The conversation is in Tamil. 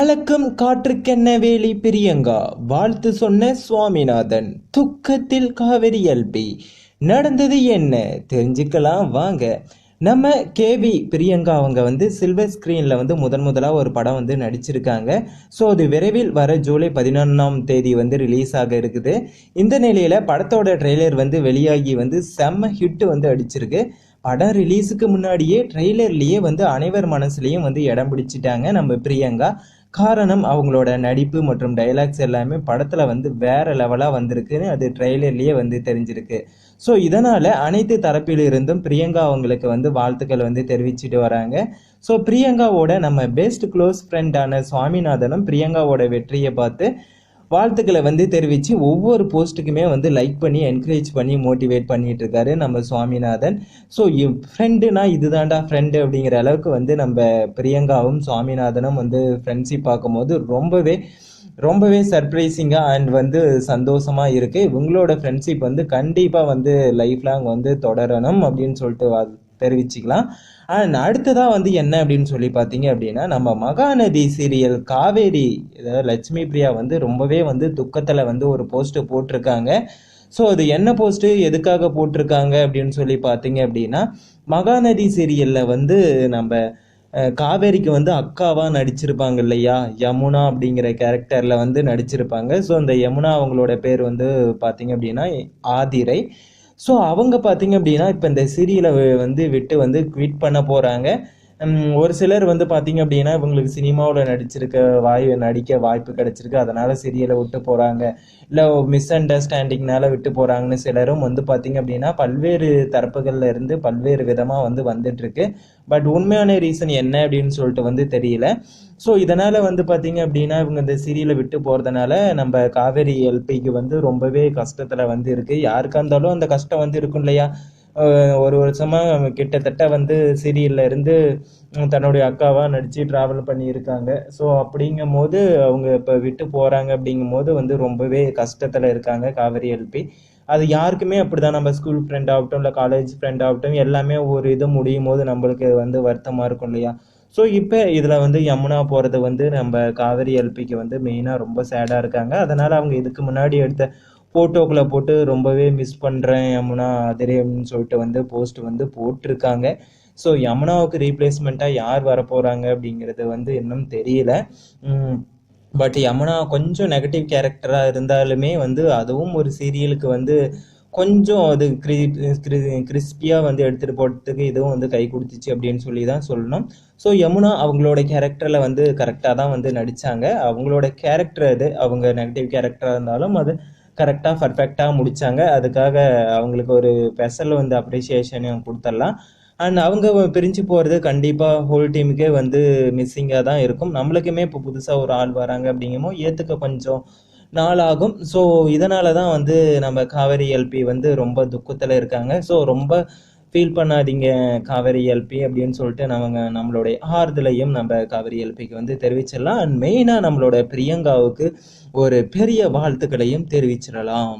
கலக்கம் காற்றுக்கென்ன வேலி பிரியங்கா? வாழ்த்து சொன்ன சுவாமிநாதன். துக்கத்தில் காவிரி எல்பி நடந்தது என்ன? தெரிஞ்சுக்கலாம் வாங்க. நம்ம கேவி பிரியங்கா அவங்க வந்து சில்வர் ஸ்க்ரீனில் வந்து முதன் முதலாக ஒரு படம் வந்து நடிச்சிருக்காங்க. ஸோ அது விரைவில் வர ஜூலை பதினொன்றாம் தேதி வந்து ரிலீஸ் ஆக இருக்குது. இந்த நிலையில் படத்தோட ட்ரெய்லர் வந்து வெளியாகி வந்து செம்ம ஹிட் வந்து அடிச்சிருக்கு. படம் ரிலீஸுக்கு முன்னாடியே ட்ரெய்லர்லேயே வந்து அனைவர் மனசுலேயும் வந்து இடம் பிடிச்சிட்டாங்க நம்ம பிரியங்கா. காரணம் அவங்களோட நடிப்பு மற்றும் டைலாக்ஸ் எல்லாமே படத்தில் வந்து வேற லெவலாக வந்திருக்குன்னு அது ட்ரெய்லர்லேயே வந்து தெரிஞ்சிருக்கு. ஸோ இதனால் அனைத்து தரப்பிலிருந்தும் பிரியங்கா அவங்களுக்கு வந்து வாழ்த்துக்கள் வந்து தெரிவிச்சுட்டு வராங்க. ஸோ பிரியங்காவோட நம்ம பெஸ்ட் க்ளோஸ் ஃப்ரெண்டான சுவாமிநாதனும் பிரியங்காவோட வெற்றியை பார்த்து வாழ்த்துக்களை வந்து தெரிவித்து ஒவ்வொரு போஸ்ட்டுக்குமே வந்து லைக் பண்ணி என்கரேஜ் பண்ணி மோட்டிவேட் பண்ணிட்டு இருக்காரு நம்ம சுவாமிநாதன். ஸோ ஃப்ரெண்டுனா இதுதான்டா ஃப்ரெண்டு அப்படிங்கிற அளவுக்கு வந்து நம்ம பிரியங்காவும் சுவாமிநாதனும் வந்து ஃப்ரெண்ட்ஷிப் பார்க்கும்போது ரொம்பவே ரொம்பவே சர்ப்ரைசிங்காக அண்ட் வந்து சந்தோஷமாக இருக்குது இவங்களோட ஃப்ரெண்ட்ஷிப் வந்து கண்டிப்பாக வந்து லைஃப் லாங் வந்து தொடரணும் அப்படின்னு சொல்லிட்டு வா- தெரிவிச்சுக்கலாம். அண்ட் அடுத்ததாக வந்து என்ன அப்படின்னு சொல்லி பார்த்தீங்க அப்படின்னா நம்ம மகாநதி சீரியல் காவேரி அதாவது லட்சுமி பிரியா வந்து ரொம்பவே வந்து துக்கத்தில் வந்து ஒரு போஸ்ட்டு போட்டிருக்காங்க. ஸோ அது என்ன போஸ்ட்டு எதுக்காக போட்டிருக்காங்க அப்படின்னு சொல்லி பார்த்தீங்க அப்படின்னா மகாநதி சீரியலில் வந்து நம்ம காவேரிக்கு வந்து அக்காவாக நடிச்சிருப்பாங்க இல்லையா? யமுனா அப்படிங்கிற கேரக்டரில் வந்து நடிச்சிருப்பாங்க. ஸோ அந்த யமுனா அவங்களோட பேர் வந்து பார்த்தீங்க அப்படின்னா ஆதிரை. ஸோ அவங்க பார்த்தீங்க அப்படின்னா இப்போ இந்த சீரியலை வந்து விட்டு வந்து குவிட் பண்ண போகிறாங்க ஒரு சிலர் வந்து பார்த்தீங்க அப்படின்னா இவங்களுக்கு சினிமாவில் நடிச்சிருக்க வாய் நடிக்க வாய்ப்பு கிடைச்சிருக்கு. அதனால சீரியலை விட்டு போகிறாங்க இல்லை மிஸ் அண்டர்ஸ்டாண்டிங்னால விட்டு போகிறாங்கன்னு சிலரும் வந்து பார்த்தீங்க அப்படின்னா பல்வேறு தரப்புகளில் இருந்து பல்வேறு விதமாக வந்து வந்துட்டுருக்கு. பட் உண்மையான ரீசன் என்ன அப்படின்னு சொல்லிட்டு வந்து தெரியல. ஸோ இதனால் வந்து பார்த்தீங்க அப்படின்னா இவங்க இந்த சீரியலை விட்டு போகிறதுனால நம்ம காவேரி எல்பிக்கு வந்து ரொம்பவே கஷ்டத்தில் வந்து இருக்குது யாருக்கா இருந்தாலும் அந்த கஷ்டம் வந்து இருக்கும் இல்லையா? ஒரு வருஷமாக கிட்டத்தட்ட வந்து சீரியலில் இருந்து தன்னுடைய அக்காவாக நடித்து ட்ராவல் பண்ணியிருக்காங்க. ஸோ அப்படிங்கும் போது அவங்க இப்போ விட்டு போகிறாங்க அப்படிங்கும் போது வந்து ரொம்பவே கஷ்டத்தில் இருக்காங்க காவேரி எல்பி அது யாருக்குமே அப்படி தான் நம்ம ஸ்கூல் ஃப்ரெண்ட் ஆகட்டும் இல்லை காலேஜ் ஃப்ரெண்ட் ஆகட்டும் எல்லாமே ஒரு இது முடியும் போது நம்மளுக்கு வந்து வருத்தமாக இருக்கும் இல்லையா? ஸோ இப்போ இதில் வந்து யமுனா போகிறது வந்து நம்ம காவேரி எல்பிக்கு வந்து மெயினாக ரொம்ப சேடாக இருக்காங்க. அதனால் அவங்க இதுக்கு முன்னாடி எடுத்த ஃபோட்டோக்களை போட்டு ரொம்பவே மிஸ் பண்ணுறேன் யமுனா அதிரே சொல்லிட்டு வந்து போஸ்ட் வந்து போட்டிருக்காங்க. ஸோ யமுனாவுக்கு ரீப்ளேஸ்மெண்ட்டாக யார் வரப்போகிறாங்க அப்படிங்கிறது வந்து இன்னும் தெரியல. பட் யமுனா கொஞ்சம் நெகட்டிவ் கேரக்டராக இருந்தாலுமே வந்து அதுவும் ஒரு சீரியலுக்கு வந்து கொஞ்சம் அது கிரி கிறிஸ்பியாக வந்து எடுத்துகிட்டு போகிறதுக்கு இதுவும் வந்து கை கொடுத்துச்சு அப்படின்னு சொல்லி தான் சொல்லணும். ஸோ யமுனா அவங்களோட கேரக்டரில் வந்து கரெக்டாக தான் வந்து நடித்தாங்க அவங்களோட கேரக்டர் அது அவங்க நெகட்டிவ் கேரக்டராக இருந்தாலும் அது கரெக்டாக பர்ஃபெக்டாக முடித்தாங்க அதுக்காக அவங்களுக்கு ஒரு ஸ்பெஷல் வந்து அப்ரிசியேஷனையும் கொடுத்துடலாம். அண்ட் அவங்க பிரிஞ்சு போகிறது கண்டிப்பாக ஹோல் டீமுக்கே வந்து மிஸ்ஸிங்காக தான் இருக்கும். நம்மளுக்குமே இப்போ புதுசாக ஒரு ஆள் வராங்க அப்படிங்குமோ ஏற்றுக்க கொஞ்சம் நாளாகும் ஸோ இதனால தான் வந்து நம்ம காவேரி எல்பி வந்து ரொம்ப துக்கத்தில் இருக்காங்க. ஸோ ரொம்ப ஃபீல் பண்ணாதீங்க காவேரி எல்பி அப்படின்னு சொல்லிட்டு நம்ம நம்மளுடைய ஆறுதலையும் நம்ம காவேரி எல்பிக்கு வந்து தெரிவிச்சிடலாம். அண்ட் மெயினாக நம்மளோட பிரியங்காவுக்கு ஒரு பெரிய வாழ்த்துக்களையும் தெரிவிச்சிடலாம்.